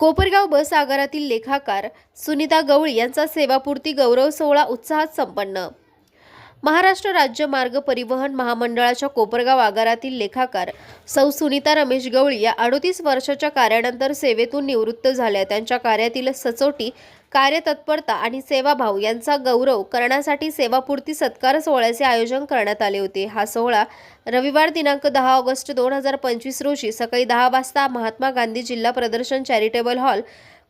कोपरगाव बस आगारातील लेखाकार सुनीता गवळी यांचा सेवापूर्ती गौरव सोहळा उत्साहात संपन्न. महाराष्ट्र राज्य मार्ग परिवहन महामंडळाच्या कोपरगाव आगारातील लेखाकार सौ सुनीता रमेश गवळी या अडोतीस वर्षाच्या कार्यानंतर सेवेतून निवृत्त झाल्या. त्यांच्या कार्यातील सचोटी कार्यतत्परता आणि सेवाभाव यांचा गौरव करण्यासाठी सेवापूर्ती सत्कार सोहळ्याचे आयोजन करण्यात आले होते. हा सोहळा रविवार दिनांक दहा ऑगस्ट दोन हजार पंचवीस रोजी सकाळी दहा वाजता महात्मा गांधी जिल्हा प्रदर्शन चॅरिटेबल हॉल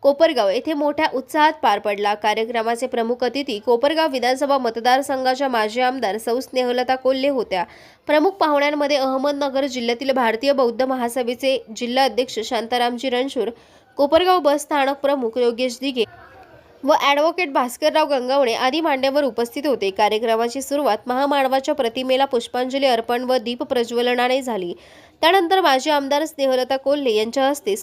कोपरगाव येथे मोठ्या उत्साहात पार पडला. कार्यक्रमाचे प्रमुख अतिथी कोपरगाव विधानसभा मतदारसंघाच्या माजी आमदार सौ स्नेहलता कोल्हे होत्या. प्रमुख पाहुण्यांमध्ये अहमदनगर जिल्ह्यातील भारतीय बौद्ध महासभेचे जिल्हा अध्यक्ष शांतारामजी रणशूर कोपरगाव बस स्थानक प्रमुख योगेश दिघे व ॲडव्होकेट भास्करराव गंगावणे आदी मान्यवर उपस्थित होते. कार्यक्रमाची सुरुवात महामानवाच्या प्रतिमेला पुष्पांजली अर्पण व दीप प्रज्वलनाने झाली. त्यानंतर माजी आमदार स्नेहलता कोल्हे यांच्या हस्ते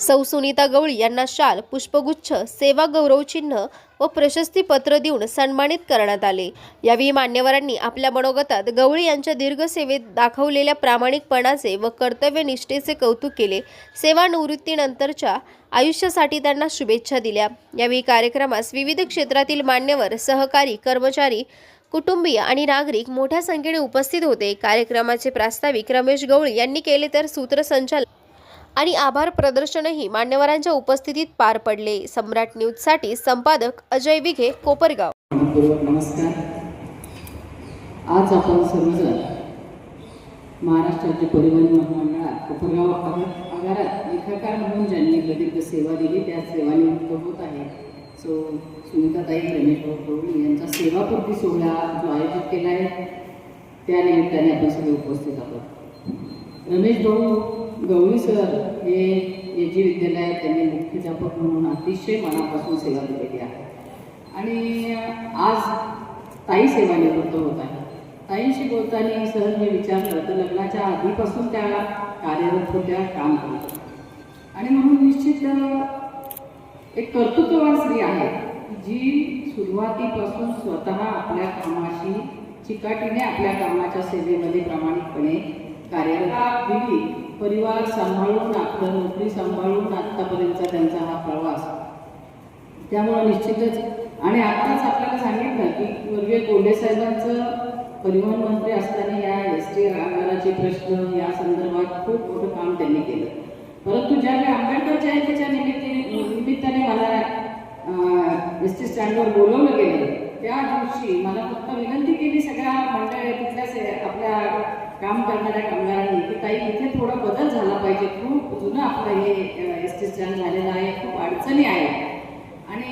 सौ सुनीता गवळी यांना शाल पुष्पगुच्छ सेवा गौरव चिन्ह व प्रशस्तीपत्र देऊन सन्मानित करण्यात आले. यावेळी मान्यवरांनी आपल्या मनोगतात गवळी यांच्या दीर्घ सेवेत दाखवलेल्या प्रामाणिकपणाचे व कर्तव्यनिष्ठेचे कौतुक केले. सेवानिवृत्तीनंतरच्या आयुष्यासाठी त्यांना शुभेच्छा दिल्या. यावेळी कार्यक्रमास विविध क्षेत्रातील मान्यवर सहकारी कर्मचारी कुटुंबीय आणि नागरिक मोठ्या संख्येने उपस्थित होते. कार्यक्रमाचे प्रास्ताविक रमेश गवळी यांनी केले तर सूत्रसंचालक आणि आभार प्रदर्शनही मान्यवरांच्या उपस्थितीत पार पडले. सम्राट न्यूजसाठी संपादक अजय विघे कोपरगाव. नमस्कार. आज आपण सर्वजण महाराष्ट्र राज्य परिवहन महामंडळात कोपरगाव आगारात लेखाकार म्हणून ज्यांनी प्रदीर्घ सेवा दिली त्या सेवानिमित्त होत आहे. सो सुनीताताई रमेश भाऊ यांचा सेवापूर्ती सोहळा जो आयोजित केला आहे त्यानिमित्ताने आपण सगळे उपस्थित आहोत. रमेश भाऊ गवळी सर हे जे विद्यालय विद्यालयात त्यांनी मुख्याध्यापक म्हणून अतिशय मनापासून सेवा दिलेली आहे. आणि आज ताई सेवानिवृत्त होत आहे ताईंशी बोलताना सहज मी विचारलं तर लग्नाच्या आधीपासून त्या कार्यरत होत्या काम करत आणि म्हणून निश्चित एक कर्तृत्ववान स्त्री आहे जी सुरुवातीपासून स्वतः आपल्या कामाशी चिकाटीने आपल्या कामाच्या सेवेमध्ये प्रामाणिकपणे कार्याला दिली. परिवार सांभाळून आपलं नोकरी सांभाळून आत्तापर्यंतचा त्यांचा हा प्रवास. त्यामुळं निश्चितच आणि आत्ताच आपल्याला सांगितलं की वर्गीय कोल्हे साहेबांचं परिवहन मंत्री असताना या एस टी आगाराचे प्रश्न या संदर्भात खूप मोठं काम त्यांनी केलं. परंतु ज्यावेळी आंबेडकर जयंतीच्या निमित्ताने निमित्ताने मला एस टी स्टँडवर बोलवलं गेलं त्या दिवशी मला फक्त विनंती केली सगळ्या मंडळ तिथल्या आपल्या काम करणाऱ्या कामगारांनी की ताई इथे थोडा बदल झाला पाहिजे. खूप जुनं आपलं हे एस टी स्टँड झालेलं आहे खूप अडचणी आहे आणि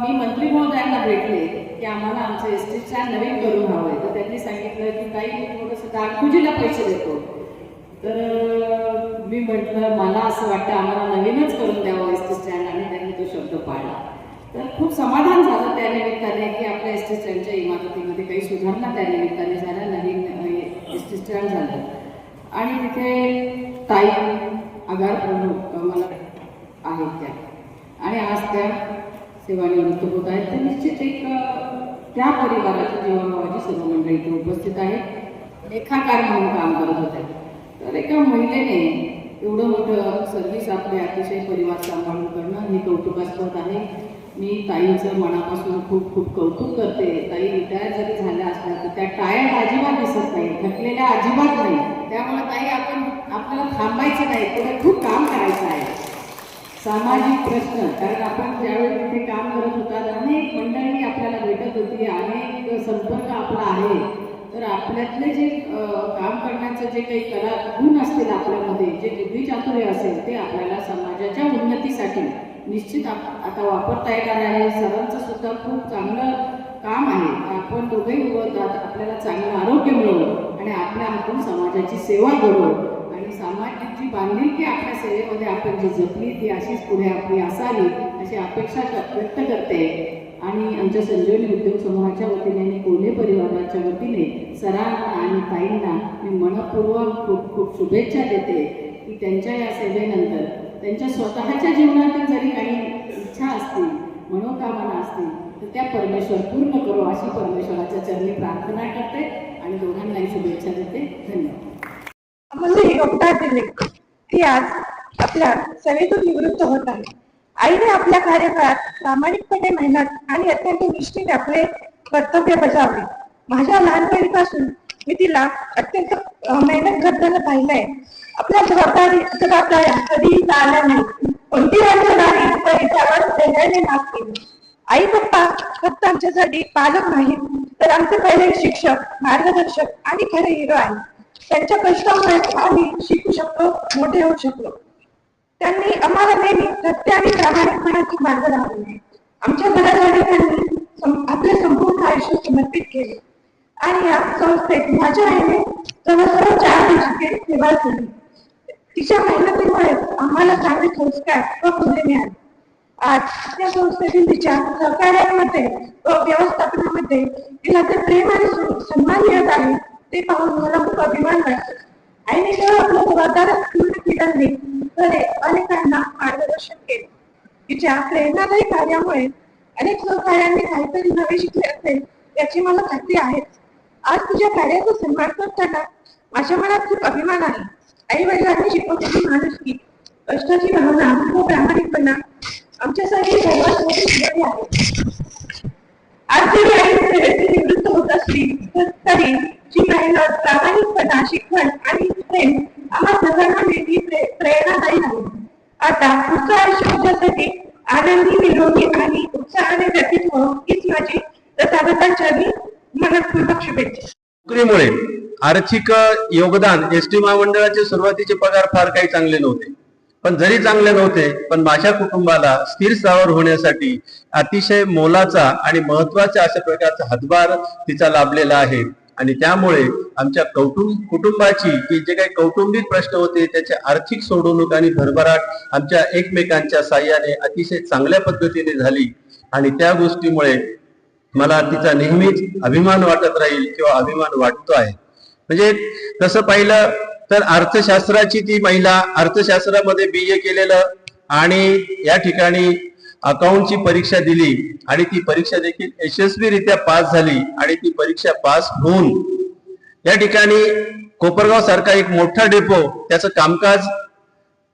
मी मंत्री महोदयांना भेटले की आम्हाला आमचं एस टी स्टँड नवीन करून हवं आहे तर त्यांनी सांगितलं की ताई थोडंसं डागडुजीला पैसे देतो. तर मी म्हटलं मला असं वाटतं आम्हाला नवीनच करून द्यावं एस टी स्टँड आणि त्यांनी तो शब्द पाळला. तर खूप समाधान झालं त्या निमित्ताने की आपल्या एस टी स्टँडच्या इमारतीमध्ये काही सुधारणा त्या निमित्ताने झाल्या नवीन एस टी स्टँड झालं. आणि तिथे ताई आगार प्रमुख मला आहेत त्या. आणि आज त्या सेवानिवृत्त होत आहेत. तर निश्चित एक त्या परिवाराच्या जीवनभावाची सर्व मंडळी इथे उपस्थित आहेत लेखाकार म्हणून काम करत होत्या तर एका महिलेने एवढं मोठं सर्व्हिस आपले अतिशय परिवार सांभाळून करणं हे कौतुकास्पद आहे. मी ताईचं मनापासून खूप खूप कौतुक करते. ताई रिटायर जरी झाल्या असल्या तर त्या टायर्ड अजिबात दिसत नाही थकलेल्या अजिबात नाही. त्यामुळे ताई आपण आपल्याला थांबायचं नाही पुढे खूप काम करायचं आहे. सामाजिक प्रश्न कारण आपण ज्यावेळी तिथे काम करत होता अनेक मंडळी आपल्याला भेटत होती अनेक संपर्क आपला आहे. तर आपल्यातले जे काम करण्याचं जे काही कला गुण असतील आपल्यामध्ये जे बुद्धी चातुर्य असेल ते आपल्याला समाजाच्या उन्नतीसाठी निश्चित आप- आता वापरता येणार आहे. सरांचं सुद्धा खूप चांगलं काम आहे. आपण दोघे उभवतात आपल्याला चांगलं आरोग्य मिळवू आणि आपल्या हातून समाजाची सेवा करू आणि सामाजिक जी बांधिलकी आपल्या सेवेमध्ये आपण जी जपली ती अशीच पुढे आपली असावी अशी अपेक्षा व्यक्त करते. आणि आमच्या संजीवनी उद्योग समूहाच्या वतीने आणि कोल्हे परिवाराच्या वतीने सरांना आणि ताईंना मी मनपूर्वक खूप खूप शुभेच्छा देते की त्यांच्या या सेवेनंतर त्यांच्या स्वतःच्या जीवनातील जरी काही इच्छा असतील मनोकामना असतील तर त्या परमेश्वर पूर्ण करो अशी परमेश्वराच्या चरणी प्रार्थना करते आणि दोघांनाही शुभेच्छा देते. धन्यवाद. आम्हाला ही गप्पा ती आज आपल्या सेवेतून निवृत्त होत आहे आईने आपल्या कार्यकाळात प्रामाणिकपणे मेहनत आणि अत्यंत निष्ठेने आपले कर्तव्य बजावले. माझ्या लहानपणीपासून मी तिला अत्यंत मेहनत करताना पाहिलंय. आपल्या जबाबदारी जबाबदाऱ्या कधी टाळल्या नाही. कोणती अडचण आली तरी त्यावर धैर्याने मात केली. आई पप्पा फक्त आमच्यासाठी पालक नाही तर आमचे पहिले शिक्षक मार्गदर्शक आणि खरे हिरो आहेत. त्यांच्या कष्टामुळे आम्ही शिकू शकतो मोठे होऊ शकलो. त्यांनी आम्हाला नेहमी सत्य आणि प्रामाणिकपणाची मार्ग दाखवले. आमच्या घरासाठी त्यांनी आपले संपूर्ण आयुष्य समर्पित केले. आणि या संस्थेत माझ्या आईने जवळजवळ चार दशके सेवा केली. तिच्या मेहनतीमुळे आम्हाला चांगले संस्कार व फुले मिळाले. आज या संस्थेतील तिच्या सहकार्यामध्ये व व्यवस्थापनामध्ये तिला जे प्रेम आणि सन्मान मिळत आहे ते पाहून मला खूप अभिमान वाटतो. आईने केवळ आपल्या जबाबदार पूर्ण केल्याने तर अनेकांना मार्गदर्शन केले. तिच्या प्रेरणादायी कार्यामुळे अनेक सहकार्यांनी काहीतरी नवे शिकले असेल याची मला खात्री आहे आज तुझ्या कार्याचा सन्मान करताना माझ्या मनात खूप अभिमान आहे. आई वडिलांनी शिकवलेली माणुसकी कष्टाची भावना व प्रामाणिकपणा आमच्यासाठी सर्वात मोठी शिकवणी आहे आज जरी आई व्यक्ती निवृत्त होत असली तरी जी मेहनत प्रामाणिकपणा शिक्षण आणि प्रेम आम्हा सर्वांना मिळती प्रेरणादायी आहे. आता पुढचं आयुष्य तुझ्यासाठी आनंदी निरोगी आणि उत्साहाने व्यतीत हो हीच माझी तथागतांच्या मी मनपूर्वक शुभेच्छा नोकरीमुळे आर्थिक योगदान एस टी महामंडळाचे सुरुवातीचे पगार फार काही चांगले नव्हते. पण जरी चांगले नव्हते पण माझ्या कुटुंबाला स्थिर स्थावर होण्यासाठी अतिशय मोलाचा आणि महत्त्वाचा अशा प्रकारचा हातभार तिचा लाभलेला आहे. आणि त्यामुळे आमच्या कौटुंब कुटुंबाची की जे काही कौटुंबिक प्रश्न होते त्याचे आर्थिक सोडवणूक आणि भरभराट आमच्या एकमेकांच्या साह्याने अतिशय चांगल्या पद्धतीने झाली. आणि त्या गोष्टीमुळे मला तिचा नेहमीच अभिमान वाटत राहील किंवा अभिमान वाटतो आहे म्हणजे तसं पाहिलं तर अर्थशास्त्राची ती महिला अर्थशास्त्रामध्ये बी ए केलेलं आणि या ठिकाणी अकाउंटची परीक्षा दिली आणि ती परीक्षा देखील यशस्वीरित्या पास झाली आणि ती परीक्षा पास होऊन या ठिकाणी कोपरगाव सारखा एक मोठा डेपो त्याचं कामकाज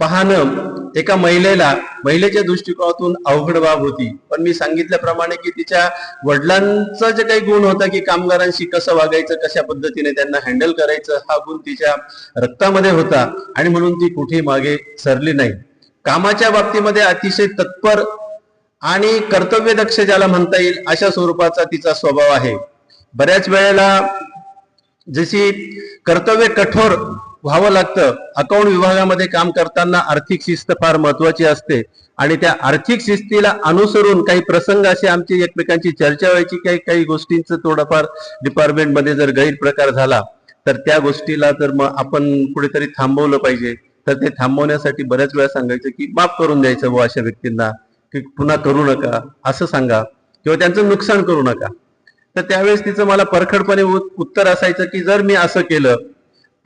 पाहणं एका महिलेला महिलेच्या दृष्टिकोनातून अवघड बाब होती. पण मी सांगितल्याप्रमाणे की तिच्या वडिलांचा जे काही गुण होता की कामगारांशी कसं वागायचं कशा पद्धतीने त्यांना हँडल करायचं हा गुण तिच्या रक्तामध्ये होता आणि म्हणून ती कुठेही मागे सरली नाही. कामाच्या बाबतीमध्ये अतिशय तत्पर आणि कर्तव्यदक्ष ज्याला म्हणता येईल अशा स्वरूपाचा तिचा स्वभाव आहे. बऱ्याच वेळेला जशी कर्तव्य कठोर व्हावं लागतं. अकाउंट विभागामध्ये काम करताना आर्थिक शिस्त फार महत्वाची असते. आणि त्या आर्थिक शिस्तीला अनुसरून काही प्रसंग असे आमची एकमेकांची चर्चा व्हायची काही काही गोष्टींचं थोडंफार डिपार्टमेंटमध्ये जर गैरप्रकार झाला तर त्या गोष्टीला तर मग आपण कुठेतरी थांबवलं पाहिजे तर ते थांबवण्यासाठी बऱ्याच वेळा सांगायचं की माफ करून द्यायचं व अशा व्यक्तींना की पुन्हा करू नका असं सांगा. किंवा त्यांचं नुकसान करू नका. तर त्यावेळेस तिचं मला परखडपणे उत्तर असायचं की जर मी असं केलं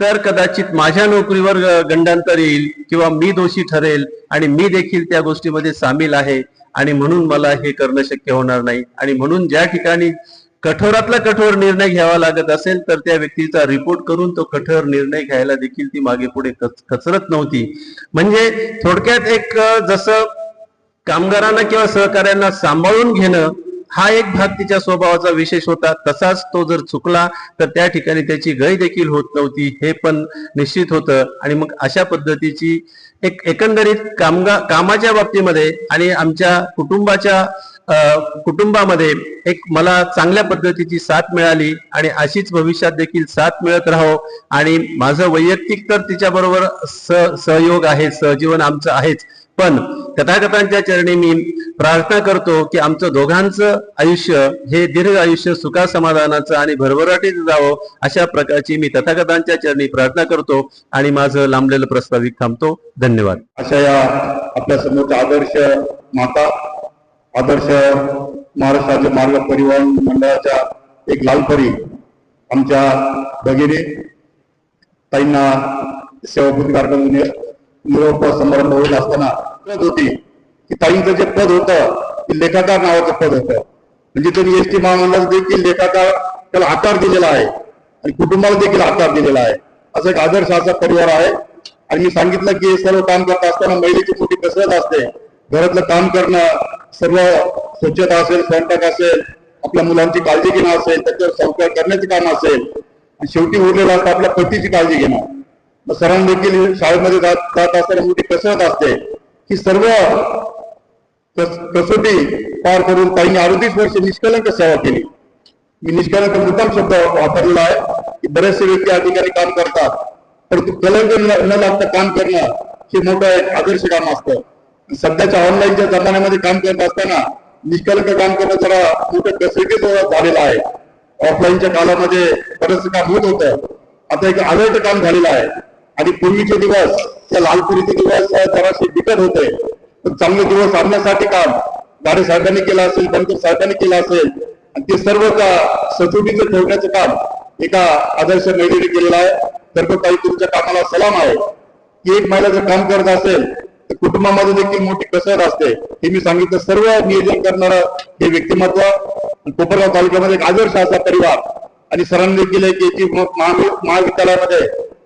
तर कदाचित माझ्या नोकरीवर गंडांतर येईल किंवा मी दोषी ठरेल आणि मी देखील त्या गोष्टीमध्ये सामील आहे आणि म्हणून मला हे करणं शक्य होणार नाही. आणि म्हणून ज्या ठिकाणी कठोरातला कठोर निर्णय घ्यावा लागत असेल तर त्या व्यक्तीचा रिपोर्ट करून तो कठोर निर्णय घ्यायला देखील ती मागे पुढे कचरत नव्हती. म्हणजे थोडक्यात एक जसं कामगारांना किंवा सहकार्यांना सांभाळून घेणं हा एक भाग तिच्या स्वभावाचा विशेष होता. तसाच तो जर चुकला तर त्या ठिकाणी त्याची गय देखील होत नव्हती हे पण निश्चित होतं. आणि मग अशा पद्धतीची एक एकंदरीत कामगा कामाच्या बाबतीमध्ये आणि आमच्या कुटुंबाच्या कुटुंबामध्ये एक मला चांगल्या पद्धतीची साथ मिळाली आणि अशीच भविष्यात देखील साथ मिळत राहो. आणि माझं वैयक्तिक तर तिच्याबरोबर सहयोग आहे सहजीवन आमचं आहेच. पण तथागतांच्या चरणी मी प्रार्थना करतो की आमचं दोघांचं आयुष्य हे दीर्घ आयुष्य सुखा समाधानाचं आणि भरभराटीत जावं अशा प्रकारची मी तथागतांच्या चरणी प्रार्थना करतो आणि माझं लांबलेलं प्रस्ताविक थांबतो. धन्यवाद. अशा या आपल्या समोरच्या आदर्श माता आदर्श महाराष्ट्राचे मार्ग परिवहन मंडळाच्या एक लालपरी आमच्या भगिनी ताईंना सेवापूर्ती कार्यक्रम निरोप समारंभ होत असताना पद होती. की ताईंचं जे पद होतं ते लेखाकार नावाचं पद होतं. म्हणजे त्यांनी एस टी महामंडळाचा देखील लेखाकार त्याला आकार दिलेला आहे. आणि कुटुंबाला देखील आकार दिलेला आहे. असं एक आदर्श असा परिवार आहे. आणि मी सांगितलं की हे सर्व काम करत असताना महिलेची मोठी कसरत असते. घरातलं काम करणं सर्व स्वच्छता असेल स्वयंपाक असेल आपल्या मुलांची काळजी घेणं असेल त्याच्यावर संस्कार करण्याचं काम असेल आणि शेवटी उरलेलं असतं आपल्या पतीची काळजी घेणं. मग सरांनी देखील शाळेमध्ये जात जात असताना मोठी कसरत असते. ही सर्व कसोटी पार करून ताईंनी अडतीस वर्ष निष्कलंक सेवा केली. मी निष्कलंक मुद्दाम शब्द वापरलेला आहे की बरेचसे व्यक्ती अधिकारी काम करतात परंतु कलंक न लागता काम करणं हे मोठं एक आदर्श काम असतं. सध्याच्या ऑनलाईनच्या जमान्यामध्ये काम करत असताना निष्कलंक काम करणं जरा मोठं कसरतीच झालेलं आहे. ऑफलाईनच्या काळामध्ये बरंच काम होत होतं. आता एक अलर्ट काम झालेलं आहे. आणि पूर्वीचे दिवस त्या लालपुरीचे दिवस जराशे बिकट होते. पण चांगले दिवस आणण्यासाठी काम. गाडे साहेबांनी केलं असेल बनकर साहेबांनी केलं असेल आणि ते सर्व सचोटीचं ठेवण्याचं काम एका आदर्श महिलेने केलेलं आहे. तर काही तुमच्या कामाला सलाम आहे. की एक महिला जर काम करत असेल तर कुटुंबामध्ये देखील मोठी कसरत असते. हे मी सांगितलं सर्व नियोजन करणारं हे व्यक्तिमत्व कोपरगाव तालुक्यामध्ये एक आदर्श असा परिवार आणि सरांनी देखील एक याची महाविद्यालयामध्ये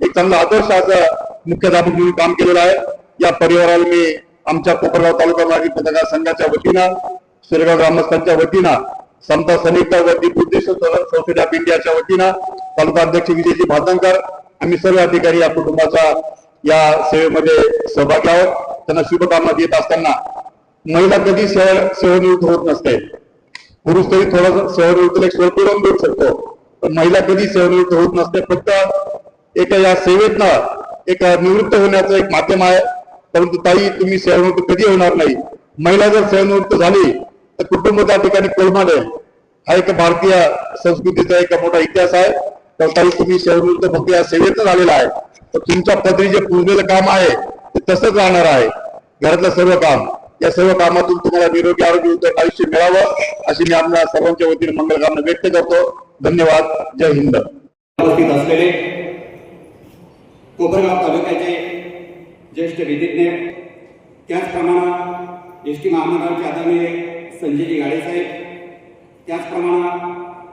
एक चांगला आदर्श असा मुख्याध्यापक म्हणून काम केलेलं आहे. या परिवाराला मी आमच्या कोपरगाव तालुका माजी पत्रकार संघाच्या वतीनं शिरगाव ग्रामस्थांच्या वतीनं समता सनिकता वरती बुद्धिस्ट सोसायटी ऑफ इंडियाच्या वतीनं तालुका अध्यक्ष विजयजी भातंकर आम्ही सर्व अधिकारी या कुटुंबाचा या सेवेमध्ये सहभागी आहोत. त्यांना शुभकामना देत असताना महिला कधी सेवानिवृत्त होत नसते. पुरुष तरी थोडासा सेवानिवृत्तीला एक स्वल्प देऊ शकतो. महिला कधी सेवानिवृत्त होत नसते फक्त एका या सेवेतनं एक निवृत्त होण्याचं एक माध्यम आहे. परंतु ताई तुम्ही सेवानिवृत्त कधी होणार नाही? महिला जर सेवानिवृत्त झाली तर कुटुंब त्या ठिकाणी कोलमाडेल हा एक भारतीय संस्कृतीचा एक मोठा इतिहास आहे. तर ताई तुम्ही सेवानिवृत्त फक्त या सेवेतनं झालेला आहे. तर तुमच्या पदरी जे पुरलेलं काम आहे ते तसंच राहणार आहे. घरातलं सर्व काम. या सर्व कामातून तुम्हाला निरोगी आरोग्य आयुष्य मिळावं अशी मी आपल्या सर्वांच्या वतीने मंगलकामना व्यक्त करतो. धन्यवाद. जय हिंद. उपस्थित असलेले कोपरगाव तालुक्याचे ज्येष्ठ विधिज्ञ त्याचप्रमाणे एस टी महामंडळाचे आदरणीय संजयजी गाडेसाहेब त्याचप्रमाणे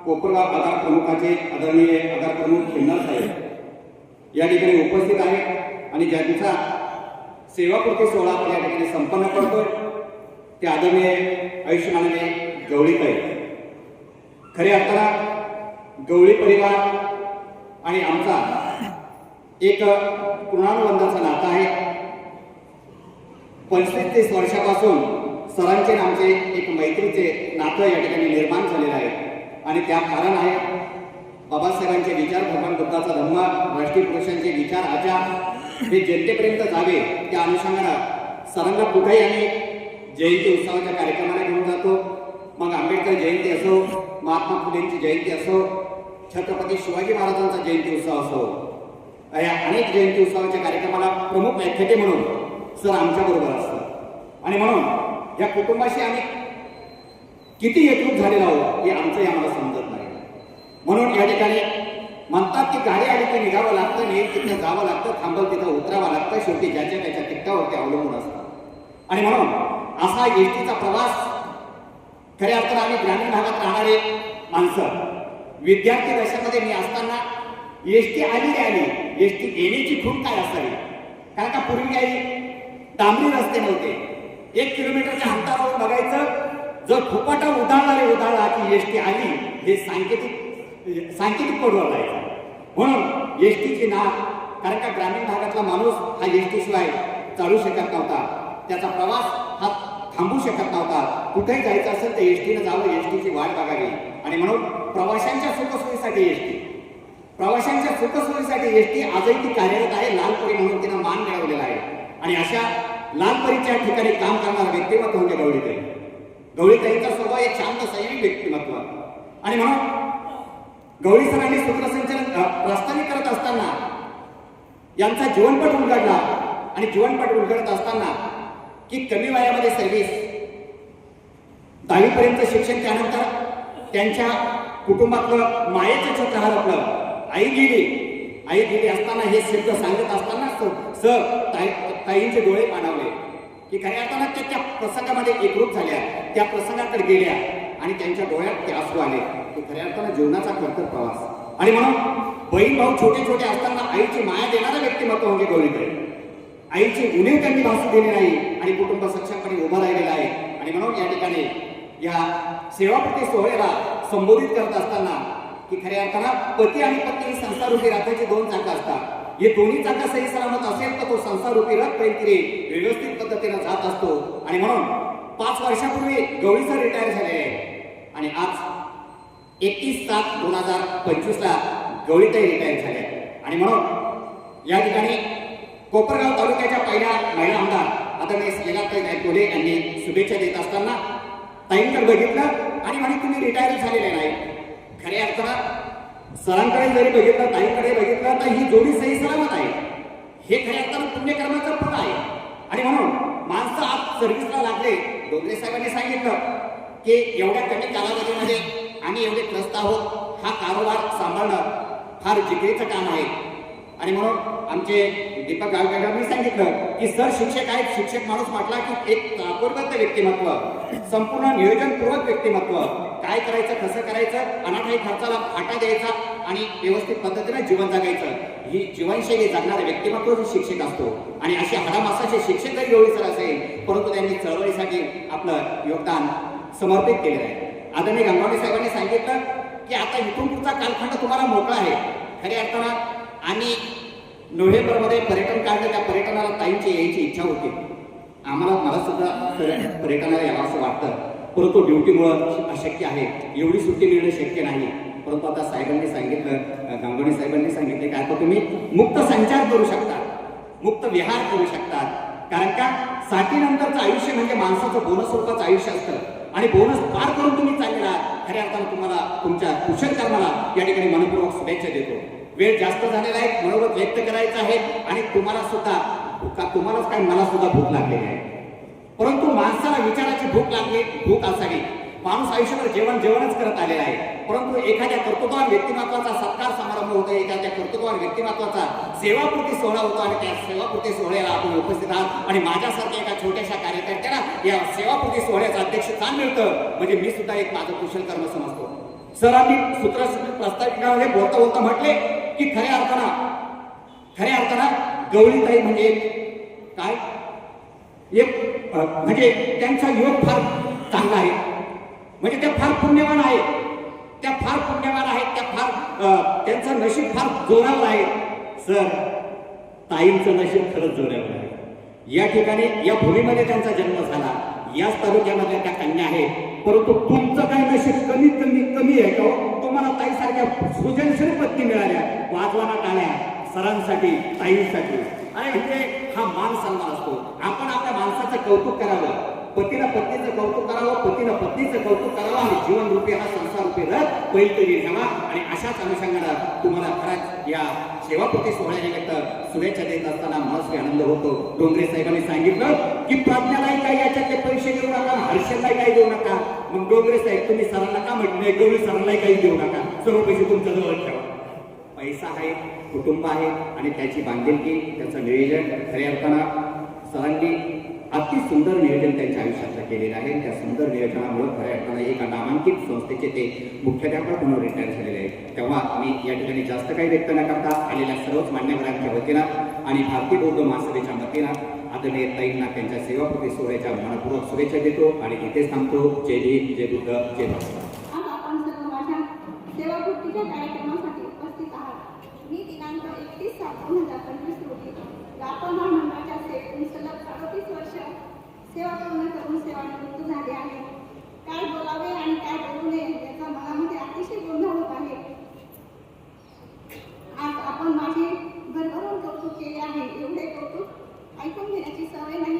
कोपरगाव आधार प्रमुखाचे आदरणीय आधार प्रमुख खिन्नर साहेब या ठिकाणी उपस्थित आहेत आणि ज्यांचा सेवापूर्ती सोहळा आपण या ठिकाणी संपन्न करतोय ते आदरणीय आयुष्यमानाने गवळीताई. खरे अर्थाला गवळी परिवार आणि आमचा एक कृणानुबंधाचा नाता आहे. पंचवीस तीस वर्षापासून सरांचे आमचे एक मैत्रीचे नातं या ठिकाणी निर्माण झालेलं आहे. आणि त्या कारण आहे बाबासाहेबांचे विचार भगवान बुद्धाचा धर्म राष्ट्रीय पुरुषांचे विचार आचार हे जनतेपर्यंत जावे त्या अनुषंगानं सरांना कुठेही आम्ही जयंती उत्सवाच्या कार्यक्रमाला घेऊन जातो. मग आंबेडकर जयंती असो महात्मा फुलेंची जयंती असो छत्रपती शिवाजी महाराजांचा जयंती उत्सव असो या अनेक जयंती उत्सवाच्या कार्यक्रमाला प्रमुख व्याख्याते म्हणून सर आमच्या बरोबर असतात. आणि म्हणून या कुटुंबाशी आम्ही किती एकरूप झालेलो आहोत हे आमचंही आम्हाला समजत नाही. म्हणून या ठिकाणी म्हणतात की गाडी आली की निघावं लागतं नेल तिथं जावं लागतं थांबल तिथं उतरावं लागतं शेवटी ज्याच्या त्याच्या तिकटावरती अवलंबून असतं. आणि म्हणून असा एसटीचा प्रवास खऱ्या अर्थानं आम्ही ग्रामीण भागात राहणारे माणसं विद्यार्थी दशेमध्ये मी असताना एस टी आली आली. एस टी येण्याची खूप काय असावी? कारण का पूर्वी काही डांबरी रस्ते नव्हते. एक किलोमीटरच्या अंतरावर बघायचं जर फुपाटा उधाळणारे उधाळला की एस टी आली हे सांकेतिक सांकेतिक पडवा लागायचा म्हणून एस टीची ना कारण का ग्रामीण भागातला माणूस हा एस टीशिवाय चालू शकत नव्हता. त्याचा प्रवास हा थांबू शकत नव्हता. कुठेही जायचं असेल तर एस टीनं जावं एस टीची वाट बघावी. आणि म्हणून प्रवाशांच्या सुखसोयीसाठी एस टी. प्रवाशांच्या सुखसोयीसाठी एस टी आजही ती कार्यरत आहे लालपरी म्हणून तिनं मान मिळवलेला आहे. आणि अशा लालपरीच्या ठिकाणी काम करणारं व्यक्तिमत्व होते गवळीताई. गवळीताईचा स्वभाव एक शांत संयमी व्यक्तिमत्व. आणि म्हणून गवळी सरांनी सूत्रसंचलन प्रास्ताविक करत असताना यांचा जीवनपट उलगडला. आणि जीवनपट उलगडत असताना की कमी वयामध्ये सर्व्हिस दहावीपर्यंत शिक्षण त्यानंतर त्यांच्या कुटुंबातलं मायेचं छत्र हरपलं. आई गेली. आई गेली असताना हे शब्द सांगत असताना सर ताई ताईंचे डोळे पाणावले. की खऱ्या अर्थानं त्या त्या प्रसंगामध्ये एकरूप झाल्या. त्या प्रसंगाकडे गेल्या आणि त्यांच्या डोळ्यात ते आसू आले. तो खऱ्या अर्थानं जीवनाचा खरतर प्रवास. आणि म्हणून बहीण भाऊ छोटे छोटे असताना आईची माया देणारं व्यक्तिमत्व म्हणजे गौरीताई आईची उणीव त्यांनी भासू दिली नाही आणि कुटुंब सक्षमपणे उभं राहिलेलं आहे. आणि म्हणून या ठिकाणी या सेवापती सोहळ्याला संबोधित करत असताना की खऱ्या अर्थानं पती आणि पत्नी ही संसारूपी रथाची दोन चाकं असतात. हे दोन्ही चाकं सही सलामत असेल तर तो संसारूपी रथ पैलकिरी व्यवस्थित पद्धतीनं जात असतो. आणि म्हणून पाच वर्षापूर्वी गवळी सर रिटायर झाले आहे. आणि आज एकतीस सात दोन हजार पंचवीसला गवळीताई रिटायर झाल्या. आणि म्हणून या ठिकाणी कोपरगाव तालुक्याच्या पहिल्या महिला आमदार आदरणीय स्नेहाताई गायकवाडे यांनी शुभेच्छा देत असताना ताईंकडे बघितलं आणि म्हणे तुम्ही रिटायर झालेले नाही. खऱ्या अर्थानं सरांकडे जरी बघितलं ताईंकडे बघितलं तर ही जोडी सही सलामत आहे. हे खऱ्या अर्थानं पुण्यकर्माचं फळ आहे. आणि म्हणून माणसं आज सर्व्हिसला लागले. डोंगरे साहेबांनी सांगितलं की एवढ्या कमी कालावधीमध्ये आम्ही एवढे त्रस्त आहोत. हा कारोबार सांभाळणं फार जिकरीचं काम आहे. आणि म्हणून आमचे दीपक गावकरांनी सांगितलं की सर शिक्षक आहेत. शिक्षक माणूस म्हटला की एक चाकोरबद्ध व्यक्तिमत्व संपूर्ण नियोजनपूर्वक व्यक्तिमत्व. काय करायचं कसं करायचं अनाठाई खर्चाला फाटा द्यायचा आणि व्यवस्थित पद्धतीने जीवन जगायचं. ही जीवनशैली जगणारे व्यक्तिमत्व शिक्षक असतो. आणि असे हाडामासाचे शिक्षक जरी एवढे सर असेल परंतु त्यांनी चळवळीसाठी आपलं योगदान समर्पित केलेलं आहे. आदरणीय गंगावणे साहेबांनी सांगितलं की आता इथून पुढचा कालखंड तुम्हाला मोकळा आहे. खऱ्या अर्थानं आणि नोव्हेंबरमध्ये पर्यटन काढलं त्या पर्यटनाला ताईंची यायची इच्छा होती. आम्हाला मला सुद्धा पर्यटनाला यावं असं वाटतं. परंतु ड्युटीमुळं अशक्य आहे. एवढी सुट्टी मिळणं शक्य नाही. परंतु आता साहेबांनी सांगितलं अं, साहेबांनी सांगितले काय आता तुम्ही मुक्त संचार करू शकता. मुक्त विहार करू शकतात कारण का? साठीनंतरचं आयुष्य म्हणजे माणसाचं बोनस स्वरूपाचं आयुष्य असतं. आणि बोनस पार करून तुम्ही चाललेला खऱ्या अर्थानं तुम्हाला तुमच्या कुशल कर्माला या ठिकाणी मनपूर्वक शुभेच्छा देतो. वेळ जास्त झालेला आहे मनोगत व्यक्त करायचं आहे आणि तुम्हाला सुद्धा तुम्हालाच काय मला सुद्धा भूक लागलेली आहे. परंतु माणसाला विचाराची भूक लागली भूक असावी. माणूस आयुष्यभर जेवण जेवणच करत आलेला आहे. परंतु एखाद्या कर्तृत्वान व्यक्तिमत्वाचा सत्कार समारंभ होतो एखाद्या कर्तृत्वान व्यक्तिमत्वाचा सेवापूर्ती सोहळा होतो आणि त्या सेवापूर्ती सोहळ्याला आपण उपस्थित आहात. आणि माझ्यासारख्या एका छोट्याशा कार्यकर्त्याला या सेवापूर्ती सोहळ्याचं अध्यक्ष स्थान मिळतं. म्हणजे मी सुद्धा एक माझं कुशल कर्म समजतो. सरांनी सूत्र प्रस्ताविकामध्ये बोलता बोलता म्हटले की खऱ्या अर्थानं खऱ्या अर्थानं गवळीताई म्हणजे काय? एक म्हणजे त्यांचा योग फार चांगला आहे. म्हणजे त्या फार पुण्यवान आहेत त्या फार पुण्यवान आहेत त्या फार त्यांचं नशीब फार जोरावर आहे. सर ताईंचं नशीब खरंच जोरावर आहे. या ठिकाणी या भूमीमध्ये त्यांचा जन्म झाला. याच तालुक्यामधल्या त्या कन्या आहेत. परंतु तुमचं काय नशीब कमीत कमी कमी आहे का हो? तुम्हाला ताईसारख्या सृजनशील पत्नी मिळाल्या. वाजवाना टाळ्या. सरांसाठी ताईसाठी. आणि म्हणजे हा मान सन्मान असतो. आपण आपल्या माणसाचं कौतुक करावं. पतीनं पत्नीचं कौतुक करावं पतीनं पत्नीचं कौतुक करावं आणि जीवन रूपी हा संसार रूपी रथ बैल तरी घ्यावा आणि अशाच अनुषंगानं तुम्हाला खरंच या सेवापती सोहळ्यानिमित्त शुभेच्छा देत असताना मनस्वी आनंद होतो. डोंगरे साहेबांनी सांगितलं की प्रज्ञालाही काही याच्यातले पैसे देऊ नका हर्षलाही काही देऊ नका. मग डोंगरे साहेब तुम्ही सरांना का म्हटले? गौरी सरांनाही काही देऊ नका. सर्व पैसे तुमच्या जवळ ठेवा. पैसा आहे कुटुंब आहे आणि त्याची बांधिलकी त्याचं नियोजन खऱ्या अर्थानं सरांनी अति सुंदर नियोजन त्यांच्या आयुष्यातलं केलेलं आहे. त्या सुंदर नियोजनामुळे खऱ्या अर्थानं एका नामांकित संस्थेचे ते मुख्याध्यापक म्हणून रिटायर झालेले आहेत. तेव्हा मी या ठिकाणी जास्त काही व्यक्त न करता आलेल्या सर्वच मान्यवरांच्या वतीनं आणि भारतीय बौद्ध महासभेच्या वतीनं आदरणीय ताईंना त्यांच्या सेवापती सोहळ्याच्या मनपूर्वक शुभेच्छा देतो आणि इथेच थांबतो. जय भीम जय बुद्ध जय भारत. आज कार्यक्रमासाठी उपस्थित आहात. मी दिनांक एकतीस सात दोन हजार पंचवीस रोजी रापा महामंडळाच्या सेवेतून सलग अडतीस वर्ष सेवा पूर्ण करून सेवानिवृत्त झाले आहे. काय बोलावे आणि काय बोलू नये याचा मनामध्ये अतिशय गोंधळ होत आहे. आज आपण माझे भरभरून कौतुक केले आहे. एवढे कौतुक ऐकून घेण्याची सवय नाही.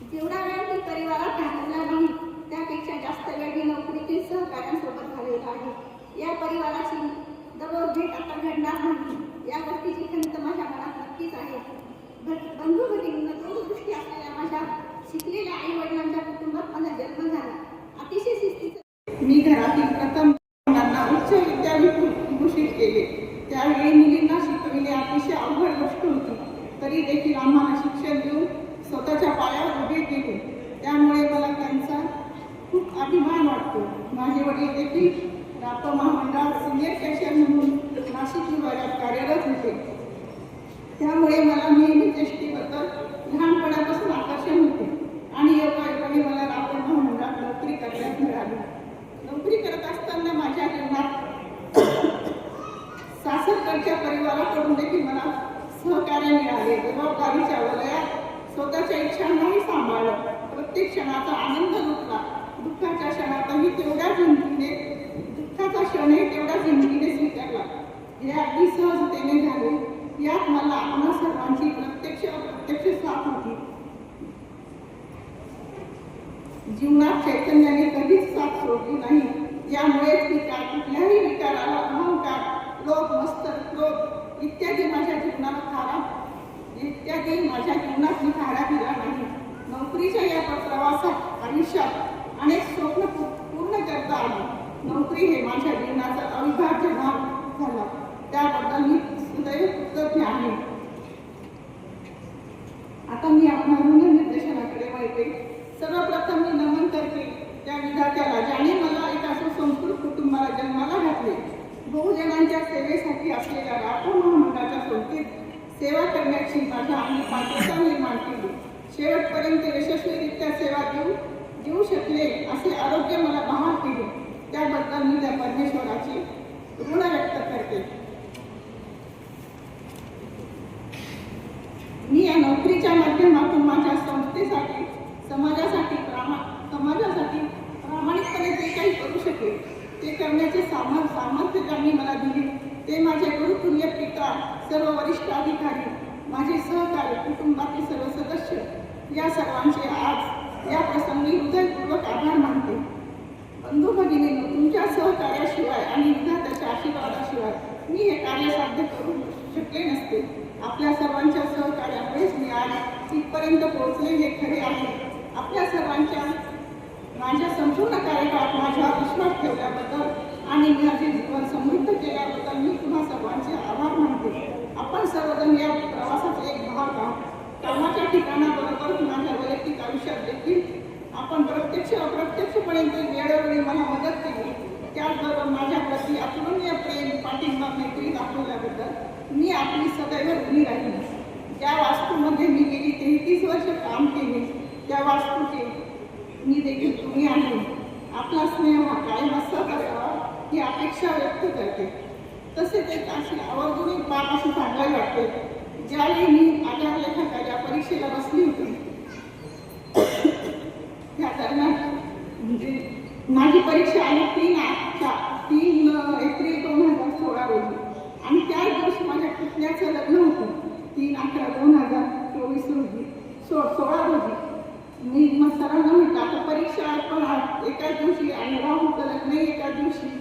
जेवढा वेळ ती परिवारात घालवला नाही त्यापेक्षा जास्त वेळ मी नोकरीतील सहकाऱ्यांसोबत घालवला आहे. या परिवाराची दररोज भेट आता घडणार नाही. या गोष्टीची खंत माझ्या मनात नक्कीच आहे. बंधू भगिनीनं दूरदृष्टी असलेल्या माझ्या शिकलेल्या आई वडिलांच्या कुटुंबात माझा जन्म झाला. अतिशय शिस्तीचा मी घरातील सहकार्य मिळाले जबाबदारीच्या वलयात स्वतःच्या इच्छांनाही सांभाळलं. प्रत्येक क्षणाचा आनंद लुटला. दुःखाच्या क्षणातही तेवढ्या हिमतीने दुःखाचा क्षणही तेवढ्या हिमतीने स्वीकारला. हे अगदी सहजतेने झाले. यात मला आम्हा सर्वांची प्रत्यक्ष प्रत्यक्ष साथ होती. जीवनात चैतन्याने कधीच साथ सोडली नाही. यामुळेच विकार कुठल्याही विकाराला अहंकार लोभ मस्त क्रोध इत्यादी माझ्या जीवनाला थारा इत्यादी माझ्या जीवनात मी थारा दिला नाही. नोकरीच्या या प्रवासात आयुष्यात अनेक स्वप्न पूर्ण करता आली. नोकरी हे माझ्या जीवनाचा अविभाज्य भाग झाला. त्याबद्दल मी सुदैव कृतज्ञ आहे. आता मी आपल्या ऋण निर्देशनाकडे वळते. सर्वप्रथम मी नमन करते त्या विद्यार्थ्याला ज्याने मला एका सुसंस्कृत कुटुंबाला जन्माला घातले. बहुजनांच्या सेवेसाठी असलेल्या राठोड महामंडळाच्या संस्थेत सेवा करण्याची माझ्या अंगी पात्रता निर्माण केली. शेवटपर्यंत यशस्वीरित्या सेवा देऊ देऊ शकले असे आरोग्य मला बहाल केले. त्याबद्दल मी त्या परमेश्वराची ऋण व्यक्त करते. मी या नोकरीच्या माध्यमातून माझ्या संस्थेसाठी समाजासाठी प्रामा समाजासाठी प्रामाणिकपणे जे काही करू शकेल ते करण्याचे सामर्थ्य त्यांनी मला दिले. ते माझे गुरुतुल्य पिता सर्व वरिष्ठ अधिकारी माझे सहकारी कुटुंबातील सर्व सदस्य या सर्वांचे आज या प्रसंगी हृदयपूर्वक आभार मानते. बंधू भगिनींनो तुमच्या सहकार्याशिवाय आणि विधात्याच्या आशीर्वादाशिवाय मी हे कार्य साध्य करू शकले नसते. आपल्या सर्वांच्या सहकार्यामुळेच मी आज इथपर्यंत पोहोचले हे खरे आहे. आपल्या सर्वांच्या माझ्या संपूर्ण कार्यकाळात माझ्यावर विश्वास ठेवल्याबद्दल आणि मी असे जीवन समृद्ध केल्याबद्दल मी तुम्हा सर्वांचे आभार मानते. आपण सर्वजण या प्रवासाचा एक भाग आहोत. कामाच्या ठिकाणाबरोबर माझ्या वैयक्तिक आयुष्यात देखील आपण प्रत्यक्ष अप्रत्यक्षपणे वेळोवेळी मला मदत केली त्याचबरोबर माझ्या प्रती अतुलनीय प्रेम पाठिंबा मैत्री दाखवल्याबद्दल मी आपली सदैव ऋणी राहिली ज्या वास्तूमध्ये मी गेली तेहतीस वर्ष काम केले त्या वास्तूचे मी देखील तुम्ही आहे. आपला स्नेह हा कायम असाच असावा. ही अपेक्षा व्यक्त करते. तसेच एक अशी आवर्जून एक बाब असं सांगायला वाटते. ज्यावेळी मी आधार लेखकाच्या परीक्षेला बसली होती त्या दरम्यान म्हणजे माझी परीक्षा आली तीन आठच्या तीन एप्रिल दोन हजार सोळा रोजी. आणि त्याच दिवशी माझ्या पुतण्याचं लग्न होतं. तीन अकरा दोन हजार चोवीस रोजी. सो सोळा रोजी. मी मग सरांना म्हटलं आता परीक्षा पण आज एकाच दिवशी आणि राहुलचं लग्न एकाच दिवशी.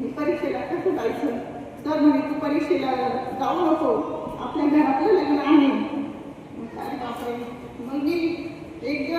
मी परीक्षेला कसं जायचं? सर म्हणे तू परीक्षेला जाऊ नको. आपल्या घरातलं लग्न आहे. मग काय बापरे. मग मी एक